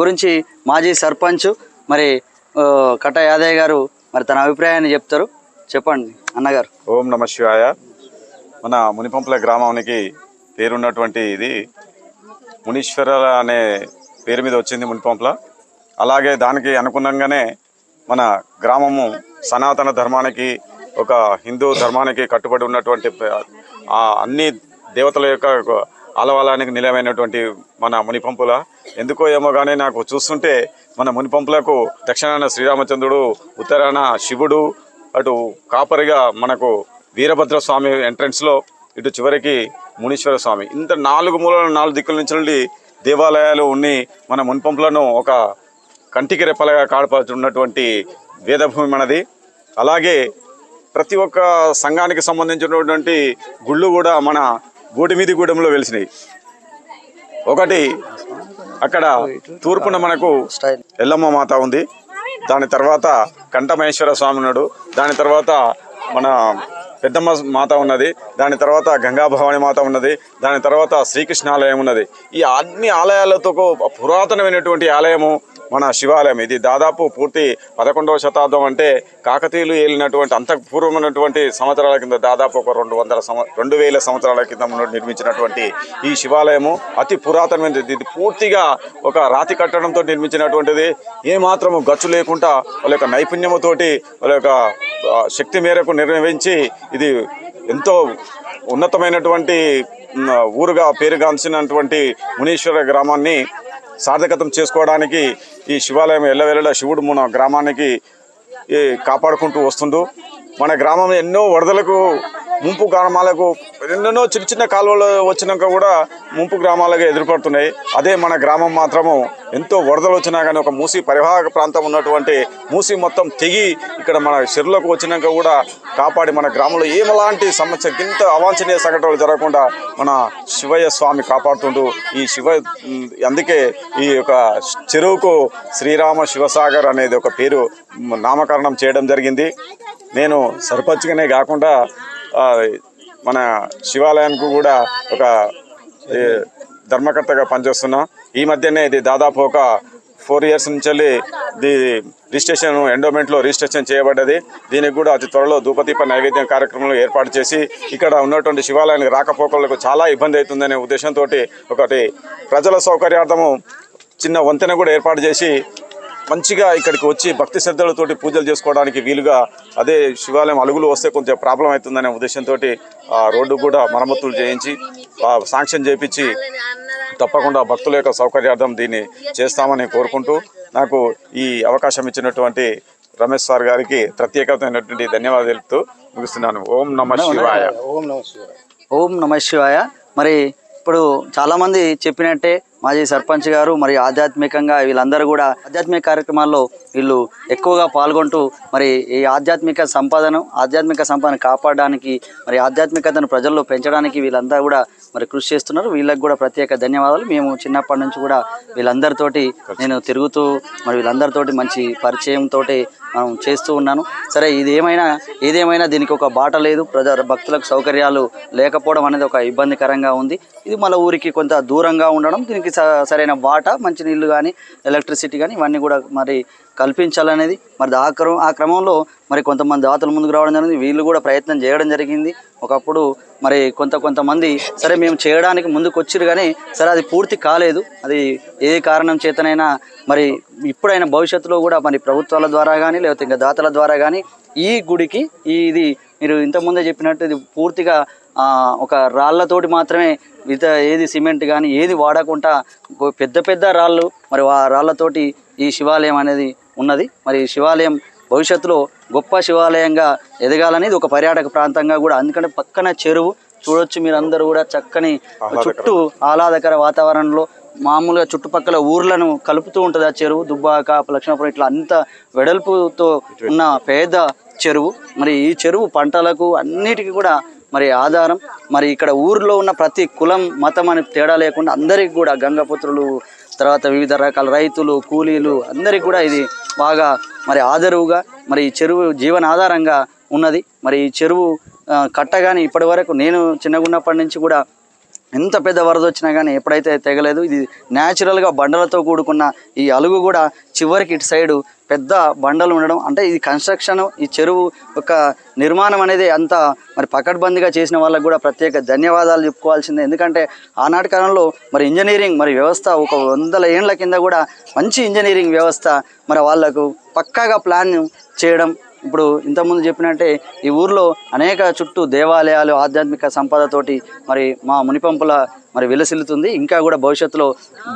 గురించి మాజీ సర్పంచ్ మరి కట్ట యాదయ్య గారు మరి తన అభిప్రాయాన్ని చెప్తారు. చెప్పండి అన్నగారు. ఓం నమ శివాయ. మన మునిపంపుల గ్రామానికి పేరున్నటువంటి ఇది మునీశ్వర అనే పేరు మీద వచ్చింది మునిపంపుల. అలాగే దానికి అనుగుణంగానే మన గ్రామము సనాతన ధర్మానికి ఒక హిందూ ధర్మానికి కట్టుబడి ఉన్నటువంటి ఆ అన్ని దేవతల యొక్క ఆలవాలానికి నిలయమైనటువంటి మన మునిపంపుల. ఎందుకో ఏమో కానీ నాకు చూస్తుంటే మన మునిపంపులకు దక్షిణాన శ్రీరామచంద్రుడు ఉత్తరాన శివుడు అటు కాపరిగా మనకు వీరభద్ర స్వామి ఎంట్రన్స్లో ఇటు చివరికి మునీశ్వర స్వామి. ఇంత నాలుగు మూలల నాలుగు దిక్కుల నుంచి నుండి దేవాలయాలు ఉన్ని మన మున్పంపులను ఒక కంటికి రెప్పలుగా కాపాడుతున్నటువంటి వేదభూమి మనది. అలాగే ప్రతి ఒక్క సంఘానికి సంబంధించినటువంటి గుళ్ళు కూడా మన గూడిమీది గూడెంలో వెలిసినాయి. ఒకటి అక్కడ తూర్పున మనకు ఎల్లమ్మ మాత ఉంది. దాని తర్వాత కంఠమహేశ్వర స్వామి ఉన్నాడు. దాని తర్వాత మన పెద్దమ్మ మాత ఉన్నది. దాని తర్వాత గంగాభవాని మాత ఉన్నది. దాని తర్వాత శ్రీకృష్ణ ఆలయం ఉన్నది. ఈ అన్ని ఆలయాలతో పురాతనమైనటువంటి ఆలయము మన శివాలయం. ఇది దాదాపు పూర్తి పదకొండవ శతాబ్దం అంటే కాకతీయులు ఏలినటువంటి అంత పూర్వమైనటువంటి సంవత్సరాల కింద దాదాపు ఒక రెండు వందల సంవ రెండు వేల సంవత్సరాల కింద నిర్మించినటువంటి ఈ శివాలయము అతి పురాతనమైనది. ఇది పూర్తిగా ఒక రాతి కట్టడంతో నిర్మించినటువంటిది. ఏ మాత్రము గచ్చు లేకుండా వాళ్ళ యొక్క నైపుణ్యముతోటి వాళ్ళ యొక్క శక్తి మేరకు నిర్వహించి ఇది ఎంతో ఉన్నతమైనటువంటి ఊరుగా పేరుగాంచినటువంటి మునీశ్వర గ్రామాన్ని సార్థకతం చేసుకోవడానికి ఈ శివాలయం ఎల్లవెల్లల శివుడు మన గ్రామానికి ఈ కాపాడుకుంటూ వస్తుండు. మన గ్రామం ఎన్నో వరదలకు ముంపు గ్రామాలకు ఎన్నెన్నో చిన్న చిన్న కాలువలు వచ్చినాక కూడా ముంపు గ్రామాలుగా ఎదురుపడుతున్నాయి. అదే మన గ్రామం మాత్రము ఎంతో వరదలు వచ్చినా కానీ ఒక మూసి పరివాహక ప్రాంతం ఉన్నటువంటి మూసి మొత్తం తెగి ఇక్కడ మన చెరువులకు వచ్చినాక కూడా కాపాడి మన గ్రామంలో ఏమలాంటి సమస్య ఇంత అవాంఛనీయ సంఘటనలు జరగకుండా మన శివయ్య స్వామి కాపాడుతుంటూ ఈ శివ అందుకే ఈ యొక్క చెరువుకు శ్రీరామ శివసాగర్ అనేది ఒక పేరు నామకరణం చేయడం జరిగింది. నేను సర్పంచ్గానే కాకుండా మన శివాలయానికి కూడా ఒక ధర్మకర్తగా పనిచేస్తున్నా. ఈ మధ్యనే ఇది దాదాపు ఒక ఫోర్ ఇయర్స్ నుంచి వెళ్ళి ఇది రిజిస్ట్రేషన్ ఎండోమెంట్లో రిజిస్ట్రేషన్ చేయబడ్డది. దీనికి కూడా అతి త్వరలో ధూపదీప నైవేద్యం కార్యక్రమంలో ఏర్పాటు చేసి ఇక్కడ ఉన్నటువంటి శివాలయానికి రాకపోకలకు చాలా ఇబ్బంది అవుతుందనే ఉద్దేశంతో ఒకటి ప్రజల సౌకర్యార్థము చిన్న వంతెన కూడా ఏర్పాటు చేసి మంచిగా ఇక్కడికి వచ్చి భక్తి శ్రద్ధలతోటి పూజలు చేసుకోవడానికి వీలుగా అదే శివాలయం అలుగులు వస్తే కొంచెం ప్రాబ్లం అవుతుందనే ఉద్దేశంతో ఆ రోడ్డు కూడా మరమ్మతులు చేయించి శాంక్షన్ చేయించి తప్పకుండా భక్తుల యొక్క సౌకర్యార్థం దీన్ని చేస్తామని కోరుకుంటూ నాకు ఈ అవకాశం ఇచ్చినటువంటి రమేష్ సార్ గారికి ప్రత్యేకమైనటువంటి ధన్యవాదాలు తెలుపుతూ ముగిస్తున్నాను. ఓం నమ శివాయ. ఓం నమ శివాయ. మరి ఇప్పుడు చాలా మంది చెప్పినట్టే మాజీ సర్పంచ్ గారు మరి ఆధ్యాత్మికంగా వీళ్ళందరూ కూడా ఆధ్యాత్మిక కార్యక్రమాల్లో వీళ్ళు ఎక్కువగా పాల్గొంటూ మరి ఈ ఆధ్యాత్మిక సంపదను ఆధ్యాత్మిక సంపదను కాపాడడానికి మరి ఆధ్యాత్మికతను ప్రజల్లో పెంచడానికి వీళ్ళంతా కూడా మరి కృషి చేస్తున్నారు. వీళ్ళకి కూడా ప్రత్యేక ధన్యవాదాలు. మేము చిన్నప్పటి నుంచి కూడా వీళ్ళందరితోటి నేను తిరుగుతూ మరి వీళ్ళందరితోటి మంచి పరిచయంతో మనం చేస్తూ ఉన్నాను. సరే ఇది ఏమైనా ఏదేమైనా దీనికి ఒక బాట లేదు. ప్రజా భక్తులకు సౌకర్యాలు లేకపోవడం అనేది ఒక ఇబ్బందికరంగా ఉంది. ఇది మన ఊరికి కొంత దూరంగా ఉండడం దీనికి స- సరైన బాట మంచినీళ్ళు కానీ ఎలక్ట్రిసిటీ కానీ ఇవన్నీ కూడా మరి కల్పించాలనేది మరి ఆ క్రమం ఆ క్రమంలో మరి కొంతమంది దాతలు ముందుకు రావడం జరిగింది. వీళ్ళు కూడా ప్రయత్నం చేయడం జరిగింది. ఒకప్పుడు మరి కొంత కొంతమంది సరే మేము చేయడానికి ముందుకు వచ్చిరు కానీ సరే అది పూర్తి కాలేదు. అది ఏ కారణం చేతనైనా మరి ఇప్పుడైనా భవిష్యత్తులో కూడా మరి ప్రభుత్వాల ద్వారా కానీ లేకపోతే ఇంకా దాతల ద్వారా కానీ ఈ గుడికి ఈ ఇది మీరు ఇంతకుముందే చెప్పినట్టు ఇది పూర్తిగా ఒక రాళ్ళతోటి మాత్రమే ఇత ఏది సిమెంట్ కానీ ఏది వాడకుండా పెద్ద పెద్ద రాళ్ళు మరి ఆ రాళ్ళతోటి ఈ శివాలయం అనేది ఉన్నది. మరి ఈ శివాలయం భవిష్యత్తులో గొప్ప శివాలయంగా ఎదగాలని ఇది ఒక పర్యాటక ప్రాంతంగా కూడా ఎందుకంటే పక్కన చెరువు చూడొచ్చు మీరందరూ కూడా చక్కని చుట్టూ ఆహ్లాదకర వాతావరణంలో మామూలుగా చుట్టుపక్కల ఊర్లను కలుపుతూ ఉంటుంది ఆ చెరువు. దుబ్బాక లక్ష్మీపురం ఇట్లా అంత వెడల్పుతో ఉన్న పేద చెరువు. మరి ఈ చెరువు పంటలకు అన్నిటికీ కూడా మరి ఆధారం. మరి ఇక్కడ ఊర్లో ఉన్న ప్రతి కులం మతం అని తేడా లేకుండా అందరికీ కూడా గంగపుత్రులు తర్వాత వివిధ రకాల రైతులు కూలీలు అందరికీ కూడా ఇది బాగా మరి ఆదరువుగా మరి ఈ చెరువు జీవన ఆధారంగా ఉన్నది. మరి ఈ చెరువు కట్టగానే ఇప్పటి వరకు నేను చిన్నగున్నప్పటి నుంచి కూడా ఎంత పెద్ద వరద వచ్చినా కానీ ఎప్పుడైతే తెగలేదు ఇది న్యాచురల్గా బండలతో కూడుకున్న ఈ అలుగు కూడా చివరికి ఇటు సైడు పెద్ద బండలు ఉండడం అంటే ఇది కన్స్ట్రక్షన్ ఈ చెరువు యొక్క నిర్మాణం అనేది అంత మరి పకడ్బందీగా చేసిన వాళ్ళకు కూడా ప్రత్యేక ధన్యవాదాలు చెప్పుకోవాల్సిందే. ఎందుకంటే ఆనాటి కాలంలో మరి ఇంజనీరింగ్ మరి వ్యవస్థ ఒక వందల ఏండ్ల కింద కూడా మంచి ఇంజనీరింగ్ వ్యవస్థ మరి వాళ్ళకు పక్కాగా ప్లాన్ చేయడం. ఇప్పుడు ఇంతకుముందు చెప్పినట్టే ఈ ఊర్లో అనేక చుట్టూ దేవాలయాలు ఆధ్యాత్మిక సంపదతోటి మరి మా మునిపంపుల మరి విలసిల్లుతుంది. ఇంకా కూడా భవిష్యత్తులో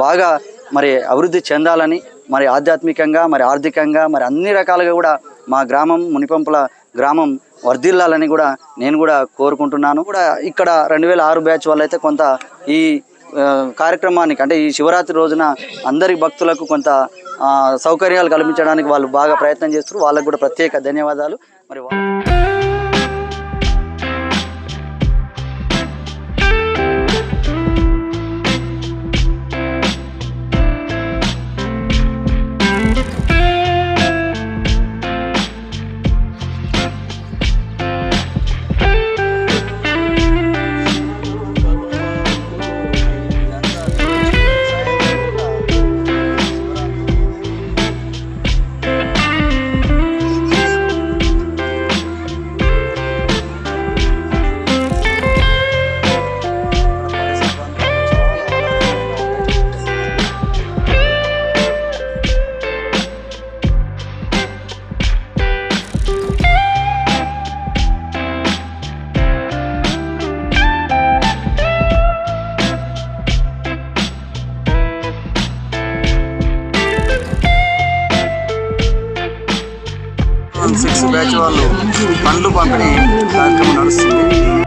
బాగా మరి అభివృద్ధి చెందాలని మరి ఆధ్యాత్మికంగా మరి ఆర్థికంగా మరి అన్ని రకాలుగా కూడా మా గ్రామం మునిపంపుల గ్రామం వర్ధిల్లాలని కూడా నేను కూడా కోరుకుంటున్నాను. కూడా ఇక్కడ రెండు వేల ఆరు బ్యాచ్ వాళ్ళైతే కొంత ఈ కార్యక్రమానికి అంటే ఈ శివరాత్రి రోజున అందరి భక్తులకు కొంత సౌకర్యాలు కల్పించడానికి వాళ్ళు బాగా ప్రయత్నం చేస్తారు వాళ్ళకు కూడా ప్రత్యేక ధన్యవాదాలు. మరి బ్యాచ్ వాళ్ళు పండ్లు పంపిణీ కార్యక్రమం నడుస్తుంది.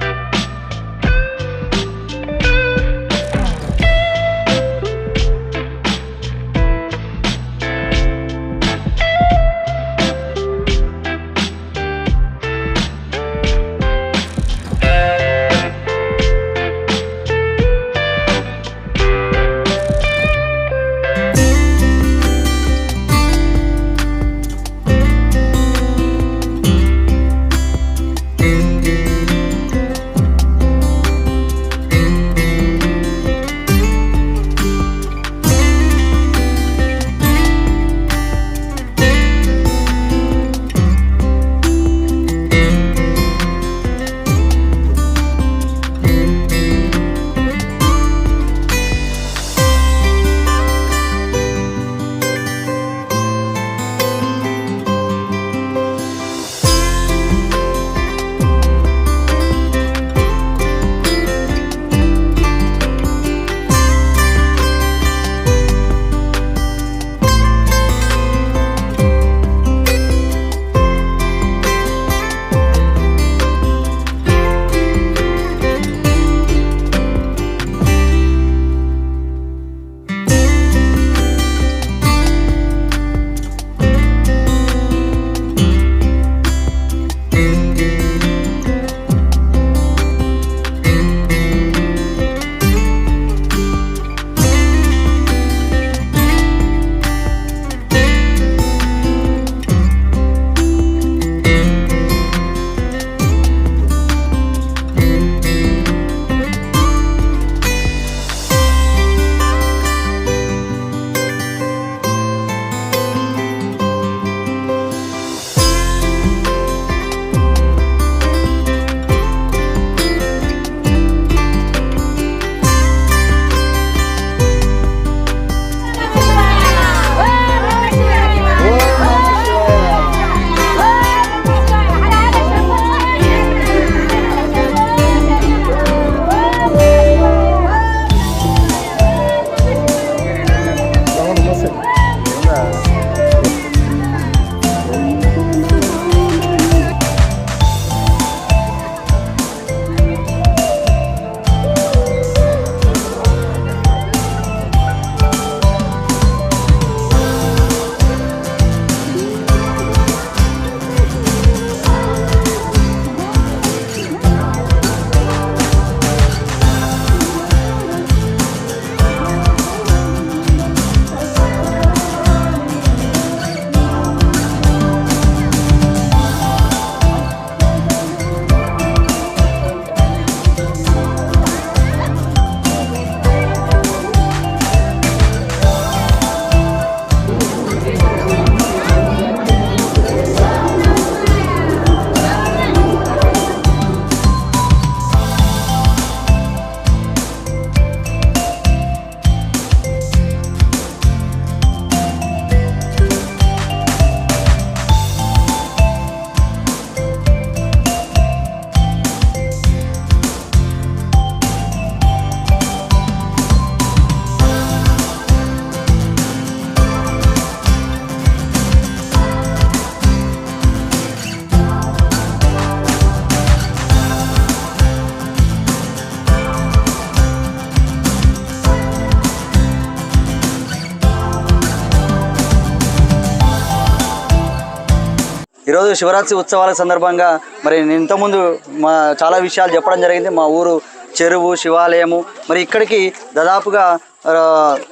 ఈరోజు శివరాత్రి ఉత్సవాల సందర్భంగా మరి నేను ఇంతకుముందు మా చాలా విషయాలు చెప్పడం జరిగింది. మా ఊరు చెరువు శివాలయము. మరి ఇక్కడికి దాదాపుగా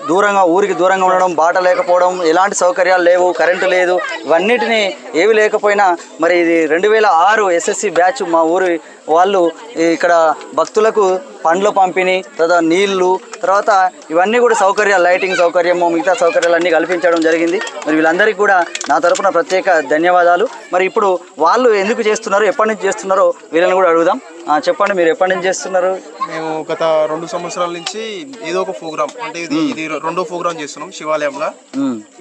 దూరంగా ఊరికి దూరంగా ఉండడం బాట లేకపోవడం ఎలాంటి సౌకర్యాలు లేవు కరెంటు లేదు ఇవన్నిటిని ఏవి లేకపోయినా మరి ఇది రెండు వేల ఆరు ఎస్ఎస్సి బ్యాచ్ మా ఊరి వాళ్ళు ఇక్కడ భక్తులకు పండ్ల పంపిణీ తర్వాత నీళ్ళు తర్వాత ఇవన్నీ కూడా సౌకర్యాలు లైటింగ్ సౌకర్యము మిగతా సౌకర్యాలు అన్నీ కల్పించడం జరిగింది. మరి వీళ్ళందరికీ కూడా నా తరపున ప్రత్యేక ధన్యవాదాలు. మరి ఇప్పుడు వాళ్ళు ఎందుకు చేస్తున్నారు ఎప్పటి నుంచి చేస్తున్నారో వీళ్ళని కూడా అడుగుదాం. చెప్పండి మీరు ఎప్పటి నుంచి చేస్తున్నారు? మేము గత రెండు సంవత్సరాల నుంచి ఏదో ఒక ప్రోగ్రామ్ అంటే ఇది ఇది రెండో ప్రోగ్రామ్ చేస్తున్నాం శివాలయంలో.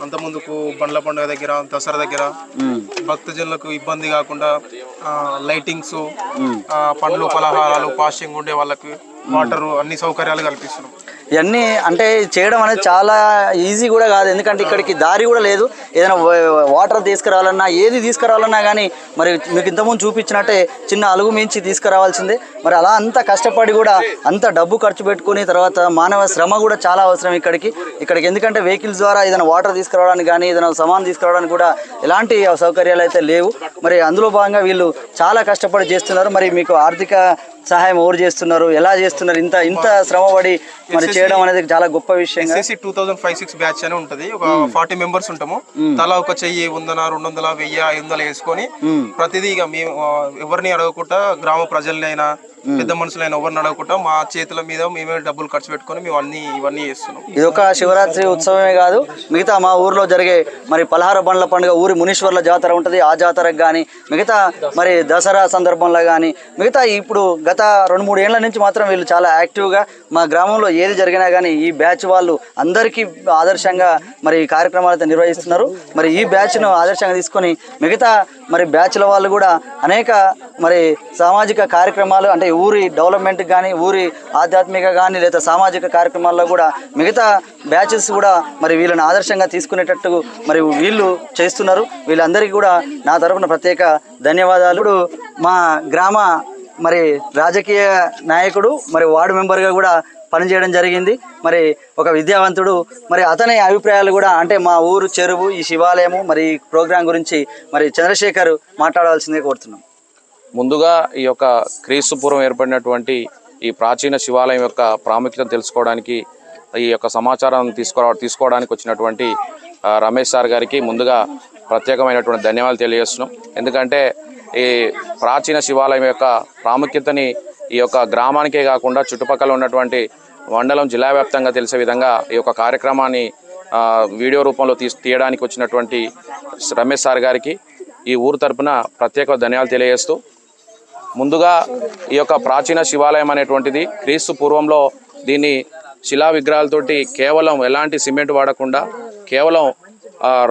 అంత ముందుకు బండ్ల పండుగ దగ్గర దసరా దగ్గర. భక్తజనులకు ఇబ్బంది కాకుండా ఆ, లైటింగ్స్ ఆ, పండ్లు పలహారాలు పాస్టింగ్ ఉండే వాళ్ళకి వాటర్ అన్ని సౌకర్యాలు కల్పిస్తున్నాం. ఇవన్నీ అంటే చేయడం అనేది చాలా ఈజీ కూడా కాదు. ఎందుకంటే ఇక్కడికి దారి కూడా లేదు. ఏదైనా వాటర్ తీసుకురావాలన్నా ఏది తీసుకురావాలన్నా కానీ మరి మీకు ఇంతకుముందు చూపించినట్టే చిన్న అలుగు మించి తీసుకురావాల్సిందే. మరి అలా అంత కష్టపడి కూడా అంత డబ్బు ఖర్చు పెట్టుకుని తర్వాత మానవ శ్రమ కూడా చాలా అవసరం ఇక్కడికి. ఇక్కడికి ఎందుకంటే వెహికల్స్ ద్వారా ఏదైనా వాటర్ తీసుకురావడానికి కానీ ఏదైనా సామాన్ తీసుకురావడానికి కూడా ఎలాంటి సౌకర్యాలు అయితే లేవు. మరి అందులో భాగంగా వీళ్ళు చాలా కష్టపడి చేస్తున్నారు. మరి మీకు ఆర్థిక సహాయం ఎవరు చేస్తున్నారు ఎలా చేస్తున్నారు ఇంత ఇంత శ్రమపడి మరి చేయడం అనేది చాలా గొప్ప SSC two thousand five six batch అని ఉంటది. ఒక ఫార్టీ మెంబర్స్ ఉంటాము. తలా ఒక చెయ్యి వందన రెండు వందల వెయ్యి ఐదు వందలు వేసుకొని ప్రతిదీ ఇక మేము ఎవరిని అడగకుండా గ్రామ ప్రజలైనా పెద్ద మనుషులైనా ఎవరిని అడగకుండా మా చేతుల మీద మేమే డబ్బులు ఖర్చు పెట్టుకొని మేము అన్ని ఇవన్నీ చేస్తున్నాం. ఇది ఒక శివరాత్రి ఉత్సవమే కాదు. మిగతా మా ఊర్లో జరిగే మరి పలహార బండ్ల పండుగ ఊరి మునీశ్వర్ల జాతర ఉంటుంది. ఆ జాతరకు కానీ మిగతా మరి దసరా సందర్భంలో కానీ మిగతా ఇప్పుడు గత రెండు మూడు ఏళ్ళ నుంచి మాత్రం వీళ్ళు చాలా యాక్టివ్గా మా గ్రామంలో ఏది జరిగినా కానీ ఈ బ్యాచ్ వాళ్ళు అందరికీ ఆదర్శంగా మరి ఈ కార్యక్రమాలు అయితే నిర్వహిస్తున్నారు. మరి ఈ బ్యాచ్ను ఆదర్శంగా తీసుకొని మిగతా మరి బ్యాచ్ల వాళ్ళు కూడా అనేక మరి సామాజిక కార్యక్రమాలు అంటే ఊరి డెవలప్మెంట్ కానీ ఊరి ఆధ్యాత్మిక కానీ లేదా సామాజిక కార్యక్రమాల్లో కూడా మిగతా బ్యాచెస్ కూడా మరి వీళ్ళని ఆదర్శంగా తీసుకునేటట్టు మరి వీళ్ళు చేస్తున్నారు. వీళ్ళందరికీ కూడా నా తరపున ప్రత్యేక ధన్యవాదాలు. మా గ్రామ మరి రాజకీయ నాయకుడు మరి వార్డు మెంబర్గా కూడా పనిచేయడం జరిగింది. మరి ఒక విద్యావంతుడు మరి అతని అభిప్రాయాలు కూడా అంటే మా ఊరు చెరువు ఈ శివాలయము మరి ఈ ప్రోగ్రాం గురించి మరి చంద్రశేఖర్ మాట్లాడాల్సిందే కోరుతున్నాం. ముందుగా ఈ యొక్క క్రీస్తుపూర్వం ఏర్పడినటువంటి ఈ ప్రాచీన శివాలయం యొక్క ప్రాముఖ్యతను తెలుసుకోవడానికి ఈ యొక్క సమాచారం తీసుకో తీసుకోవడానికి వచ్చినటువంటి రమేష్ సార్ గారికి ముందుగా ప్రత్యేకమైనటువంటి ధన్యవాదాలు తెలియజేస్తున్నాం. ఎందుకంటే ఈ ప్రాచీన శివాలయం యొక్క ప్రాముఖ్యతని ఈ యొక్క గ్రామానికే కాకుండా చుట్టుపక్కల ఉన్నటువంటి మండలం జిల్లా వ్యాప్తంగా తెలిసే విధంగా ఈ యొక్క కార్యక్రమాన్ని వీడియో రూపంలో తీసి తీయడానికి వచ్చినటువంటి రమేష్ సార్ గారికి ఈ ఊరు తరపున ప్రత్యేక ధన్యాలు తెలియజేస్తూ ముందుగా ఈ యొక్క ప్రాచీన శివాలయం అనేటువంటిది క్రీస్తు పూర్వంలో దీన్ని శిలా విగ్రహాలతోటి కేవలం ఎలాంటి సిమెంట్ వాడకుండా కేవలం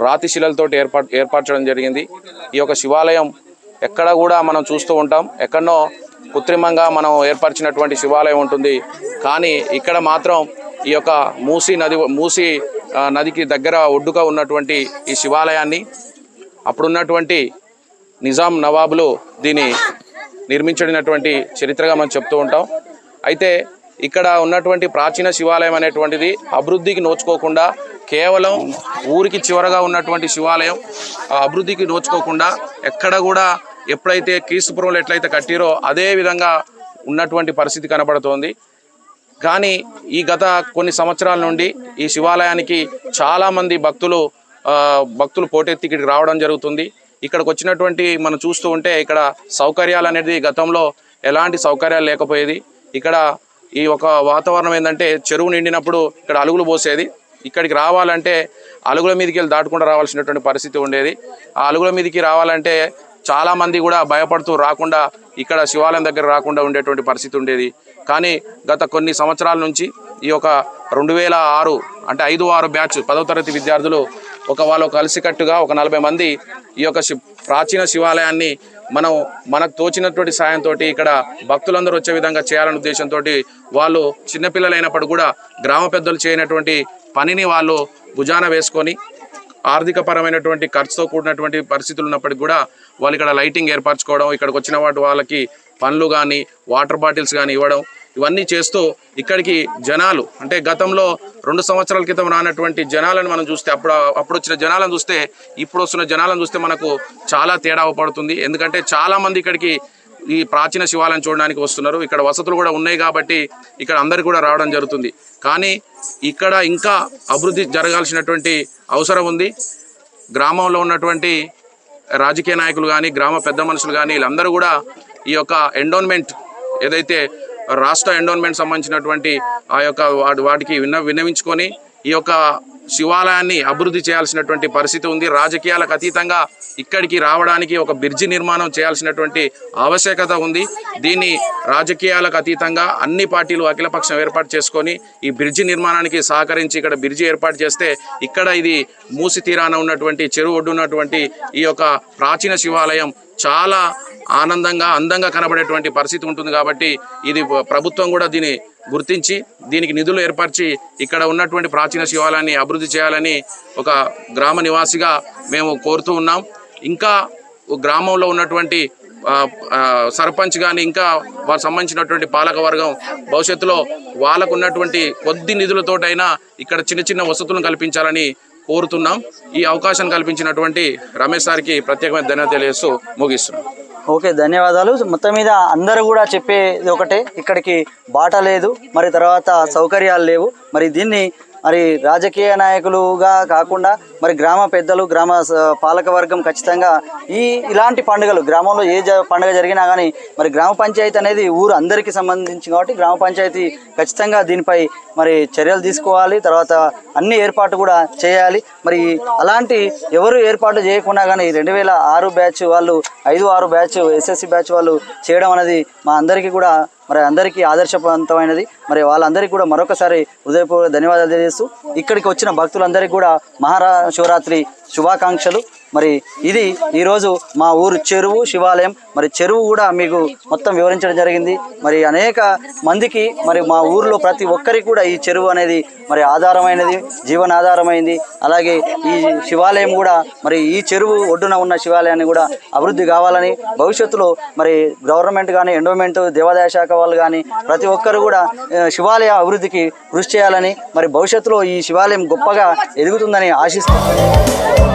రాతి శిలలతోటి ఏర్పాటు ఏర్పరచడం జరిగింది. ఈ యొక్క శివాలయం ఎక్కడ కూడా మనం చూస్తూ ఉంటాం. ఎక్కడో కృత్రిమంగా మనం ఏర్పరిచినటువంటి శివాలయం ఉంటుంది. కానీ ఇక్కడ మాత్రం ఈ యొక్క మూసీ నది మూసీ నదికి దగ్గర ఒడ్డుగా ఉన్నటువంటి ఈ శివాలయాన్ని అప్పుడున్నటువంటి నిజాం నవాబులు దీన్ని నిర్మించడినటువంటి చరిత్రగా మనం చెప్తూ ఉంటాం. అయితే ఇక్కడ ఉన్నటువంటి ప్రాచీన శివాలయం అనేటువంటిది అభివృద్ధికి నోచుకోకుండా కేవలం ఊరికి చివరగా ఉన్నటువంటి శివాలయం ఆ అభివృద్ధికి నోచుకోకుండా ఎక్కడ కూడా ఎప్పుడైతే క్రీస్తుపురంలో ఎట్లయితే కట్టిరో అదే విధంగా ఉన్నటువంటి పరిస్థితి కనబడుతోంది. కానీ ఈ గత కొన్ని సంవత్సరాల నుండి ఈ శివాలయానికి చాలామంది భక్తులు భక్తులు పోటెత్తి ఇక్కడికి రావడం జరుగుతుంది. ఇక్కడికి వచ్చినటువంటి మనం చూస్తూ ఉంటే ఇక్కడ సౌకర్యాలు అనేది గతంలో ఎలాంటి సౌకర్యాలు లేకపోయేది. ఇక్కడ ఈ ఒక వాతావరణం ఏంటంటే చెరువు నిండినప్పుడు ఇక్కడ అలుగులు పోసేది. ఇక్కడికి రావాలంటే అలుగుల మీదకి వెళ్ళి దాటుకుండా రావాల్సినటువంటి పరిస్థితి ఉండేది. ఆ అలుగుల మీదకి రావాలంటే చాలా మంది కూడా భయపడుతూ రాకుండా ఇక్కడ శివాలయం దగ్గర రాకుండా ఉండేటువంటి పరిస్థితి ఉండేది. కానీ గత కొన్ని సంవత్సరాల నుంచి ఈ యొక్క రెండు వేల ఆరు అంటే ఐదు ఆరు బ్యాచ్ పదవ తరగతి విద్యార్థులు ఒక వాళ్ళు కలిసికట్టుగా ఒక నలభై మంది ఈ యొక్క శి- ప్రాచీన శివాలయాన్ని మనం మనకు తోచినటువంటి సాయంతో ఇక్కడ భక్తులందరూ వచ్చే విధంగా చేయాలనే ఉద్దేశంతో వాళ్ళు చిన్నపిల్లలైనప్పుడు కూడా గ్రామ పెద్దలు చేయనటువంటి పనిని వాళ్ళు భుజాన వేసుకొని ఆర్థిక పరమైనటువంటి ఖర్చుతో కూడినటువంటి పరిస్థితులు ఉన్నప్పటికీ కూడా వాళ్ళు ఇక్కడ లైటింగ్ ఏర్పరచుకోవడం ఇక్కడికి వచ్చిన వాటి వాళ్ళకి పండ్లు కానీ వాటర్ బాటిల్స్ కానీ ఇవ్వడం ఇవన్నీ చేస్తూ ఇక్కడికి జనాలు అంటే గతంలో రెండు సంవత్సరాల క్రితం రానటువంటి జనాలను మనం చూస్తే అప్పుడు అప్పుడు వచ్చిన జనాలను చూస్తే ఇప్పుడు వస్తున్న జనాలను చూస్తే మనకు చాలా తేడా పడుతుంది. ఎందుకంటే చాలామంది ఇక్కడికి ఈ ప్రాచీన శివాలయం చూడడానికి వస్తున్నారు. ఇక్కడ వసతులు కూడా ఉన్నాయి కాబట్టి ఇక్కడ అందరు కూడా రావడం జరుగుతుంది. కానీ ఇక్కడ ఇంకా అభివృద్ధి జరగాల్సినటువంటి అవసరం ఉంది. గ్రామంలో ఉన్నటువంటి రాజకీయ నాయకులు కానీ గ్రామ పెద్ద మనుషులు కానీ వీళ్ళందరూ కూడా ఈ యొక్క ఎండోన్మెంట్ ఏదైతే రాష్ట్ర ఎండోన్మెంట్ సంబంధించినటువంటి ఆ యొక్క వాటికి విన్న విన్నవించుకొని ఈ యొక్క శివాలయాన్ని అభివృద్ధి చేయాల్సినటువంటి పరిస్థితి ఉంది. రాజకీయాలకు అతీతంగా ఇక్కడికి రావడానికి ఒక బ్రిడ్జి నిర్మాణం చేయాల్సినటువంటి ఆవశ్యకత ఉంది. దీన్ని రాజకీయాలకు అతీతంగా అన్ని పార్టీలు అఖిలపక్షం ఏర్పాటు చేసుకొని ఈ బ్రిడ్జి నిర్మాణానికి సహకరించి ఇక్కడ బ్రిడ్జి ఏర్పాటు చేస్తే ఇక్కడ ఇది మూసి తీరాన ఉన్నటువంటి చెరువు ఒడ్డు ఉన్నటువంటి ఈ యొక్క ప్రాచీన శివాలయం చాలా ఆనందంగా అందంగా కనబడేటువంటి పరిస్థితి ఉంటుంది కాబట్టి ఇది ప్రభుత్వం కూడా దీన్ని గుర్తించి దీనికి నిధులు ఏర్పరిచి ఇక్కడ ఉన్నటువంటి ప్రాచీన శివాలయాన్ని అభివృద్ధి చేయాలని ఒక గ్రామ నివాసిగా మేము కోరుతూ ఉన్నాం. ఇంకా గ్రామంలో ఉన్నటువంటి సర్పంచ్ కానీ ఇంకా వారికి సంబంధించినటువంటి పాలక వర్గం భవిష్యత్తులో వాళ్ళకు ఉన్నటువంటి కొద్ది నిధులతోటైనా ఇక్కడ చిన్న చిన్న వసతులను కల్పించాలని కోరుతున్నాం. ఈ అవకాశం కల్పించినటువంటి రమేష్ సార్కి ప్రత్యేకమైన ధన్యత తెలియజేస్తూ ముగిస్తున్నాం. ఓకే ధన్యవాదాలు. మొత్తం మీద అందరూ కూడా చెప్పేది ఒకటే ఇక్కడికి బాట లేదు మరి తర్వాత సౌకర్యాలు లేవు. మరి దీన్ని మరి రాజకీయ నాయకులుగా కాకుండా మరి గ్రామ పెద్దలు గ్రామ స- పాలక వర్గం ఖచ్చితంగా ఈ ఇలాంటి పండుగలు గ్రామంలో ఏ జ పండుగ జరిగినా కానీ మరి గ్రామ పంచాయతీ అనేది ఊరు అందరికీ సంబంధించి కాబట్టి గ్రామ పంచాయతీ ఖచ్చితంగా దీనిపై మరి చర్యలు తీసుకోవాలి. తర్వాత అన్ని ఏర్పాటు కూడా చేయాలి. మరి అలాంటి ఎవరు ఏర్పాటు చేయకుండా కానీ రెండు వేల ఆరు బ్యాచ్ వాళ్ళు ఐదు ఆరు బ్యాచ్ ఎస్ఎస్సి బ్యాచ్ వాళ్ళు చేయడం అనేది మా అందరికీ కూడా మరి అందరికీ ఆదర్శవంతమైనది. మరి వాళ్ళందరికీ కూడా మరొకసారి హృదయపూర్వక ధన్యవాదాలు తెలియజేస్తూ ఇక్కడికి వచ్చిన భక్తులందరికీ కూడా మహారా శివరాత్రి శుభాకాంక్షలు. మరి ఇది ఈరోజు మా ఊరు చెరువు శివాలయం. మరి చెరువు కూడా మీకు మొత్తం వివరించడం జరిగింది. మరి అనేక మందికి మరి మా ఊర్లో ప్రతి ఒక్కరికి కూడా ఈ చెరువు అనేది మరి ఆధారమైనది జీవనాధారమైంది. అలాగే ఈ శివాలయం కూడా మరి ఈ చెరువు ఒడ్డున ఉన్న శివాలయాన్ని కూడా అభివృద్ధి కావాలని భవిష్యత్తులో మరి గవర్నమెంట్ కానీ ఎండోమెంట్ దేవాదాయ శాఖ వాళ్ళు కానీ ప్రతి ఒక్కరు కూడా శివాలయ అభివృద్ధికి కృషి చేయాలని మరి భవిష్యత్తులో ఈ శివాలయం గొప్పగా ఎదుగుతుందని ఆశిస్తున్నాను.